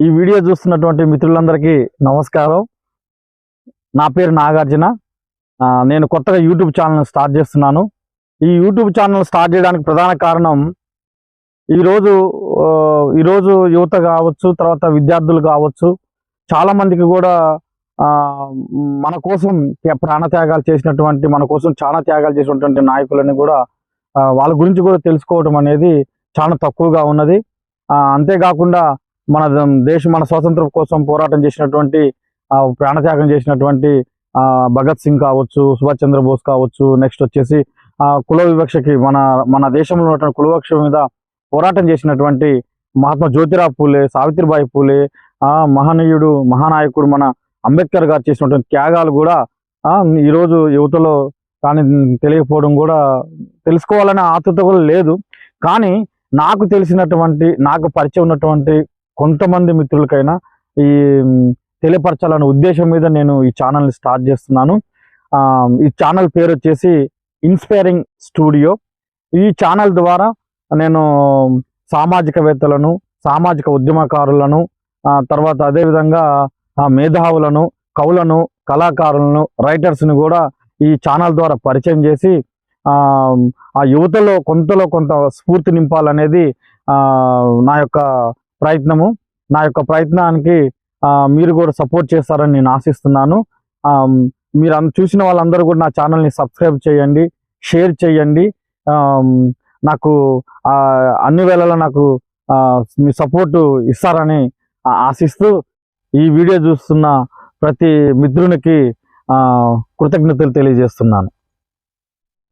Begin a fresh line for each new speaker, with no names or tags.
ఈ వీడియో చూస్తున్నటువంటి మిత్రులందరికీ నమస్కారం. నా పేరు నాగార్జున. నేను కొత్తగా యూట్యూబ్ ఛానల్ స్టార్ట్ చేస్తున్నాను. ఈ యూట్యూబ్ ఛానల్ స్టార్ట్ చేయడానికి ప్రధాన కారణం ఈరోజు ఈరోజు యువత కావచ్చు తర్వాత విద్యార్థులు కావచ్చు చాలా మందికి కూడా మన కోసం ప్రాణత్యాగాలు చేసినటువంటి మన కోసం చాలా త్యాగాలు చేసినటువంటి నాయకులని కూడా వాళ్ళ గురించి కూడా తెలుసుకోవడం అనేది చాలా తక్కువగా ఉన్నది. అంతేకాకుండా మన దేశం మన స్వాతంత్రం కోసం పోరాటం చేసినటువంటి ప్రాణత్యాగం చేసినటువంటి భగత్ సింగ్ కావచ్చు సుభాష్ చంద్రబోస్ కావచ్చు నెక్స్ట్ వచ్చేసి కుల వివక్షకి మన మన దేశంలో ఉన్నటువంటి కులవక్ష మీద పోరాటం చేసినటువంటి మహాత్మా జ్యోతిరావు పూలే సావిత్రిబాయి పూలే మహనీయుడు మహానాయకుడు మన అంబేద్కర్ గారు చేసినటువంటి త్యాగాలు కూడా ఈరోజు యువతలో కానీ తెలియకపోవడం కూడా తెలుసుకోవాలనే ఆతృత కూడా లేదు. కానీ నాకు తెలిసినటువంటి నాకు పరిచయం ఉన్నటువంటి కొంతమంది మిత్రులకైనా ఈ తెలియపరచాలనే ఉద్దేశం మీద నేను ఈ ఛానల్ని స్టార్ట్ చేస్తున్నాను. ఈ ఛానల్ పేరు వచ్చేసి ఇన్స్పైరింగ్ స్టూడియో. ఈ ఛానల్ ద్వారా నేను సామాజికవేత్తలను సామాజిక ఉద్యమకారులను తర్వాత అదేవిధంగా ఆ, మేధావులను కవులను కళాకారులను రైటర్స్ని కూడా ఈ ఛానల్ ద్వారా పరిచయం చేసి ఆ, యువతలో కొంతలో కొంత స్ఫూర్తి నింపాలనేది నా యొక్క ప్రయత్నము. నా యొక్క ప్రయత్నానికి మీరు కూడా సపోర్ట్ చేస్తారని నేను ఆశిస్తున్నాను. మీరు చూసిన వాళ్ళందరూ కూడా నా ఛానల్ని సబ్స్క్రైబ్ చేయండి షేర్ చేయండి. నాకు అన్ని వేళలా నాకు మీ సపోర్టు ఇస్తారని ఆశిస్తూ ఈ వీడియో చూస్తున్న ప్రతి మిత్రునికి కృతజ్ఞతలు తెలియజేస్తున్నాను.